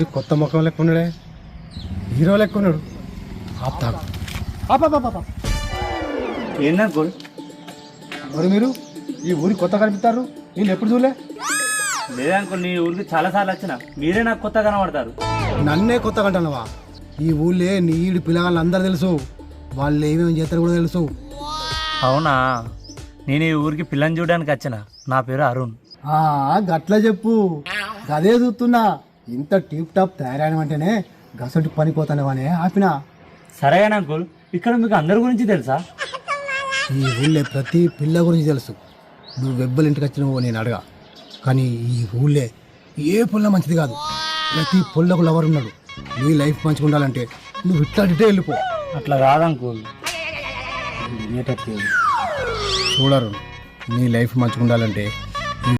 ఊరి కొత్త ముఖం లెక్క ఉన్నాడే హీరో లెక్క ఉన్నాడు ఆపుతాడు మరి మీరు ఈ ఊరి కొత్త కనిపిస్తారు? నేను ఎప్పుడు చూడలే? లేదనుకో నీ ఊరికి చాలా సార్లు వచ్చిన. మీరే నాకు కొత్త కనబడతారు. నన్నే కొత్త కంటున్నావా ఈ ఊళ్ళే నీడి పిల్లగాళ్ళు అందరు తెలుసు. వాళ్ళు ఏమేమి చేస్తారు కూడా తెలుసు. అవునా? నేను ఈ ఊరికి పిల్లని చూడడానికి వచ్చిన. నా పేరు అరుణ్. ఆ, గట్ల చెప్పు. గదే చూస్తున్నా. ఇంత టీప్ టాప్ తయారైనవంటేనే గసటి పనిపోతానేవనే ఆపినా. సరేగా అంకుల్ ఇక్కడ మీకు అందరి గురించి తెలుసా? ఈ ఊళ్ళే ప్రతి పిల్ల గురించి తెలుసు. నువ్వు వెబ్బల ఇంటికి వచ్చినావో నేను అడగా. కానీ ఈ ఊళ్ళే ఏ పుల్ల మంచిది కాదు. ప్రతి పుల్లకు లవర్ ఉన్నాడు. నీ లైఫ్ మంచిగా ఉండాలంటే నువ్వు ఇట్లాంటిటే వెళ్ళిపో. అట్లా కాదంకుల్ చూడరు. నీ లైఫ్ మంచిగా ఉండాలంటే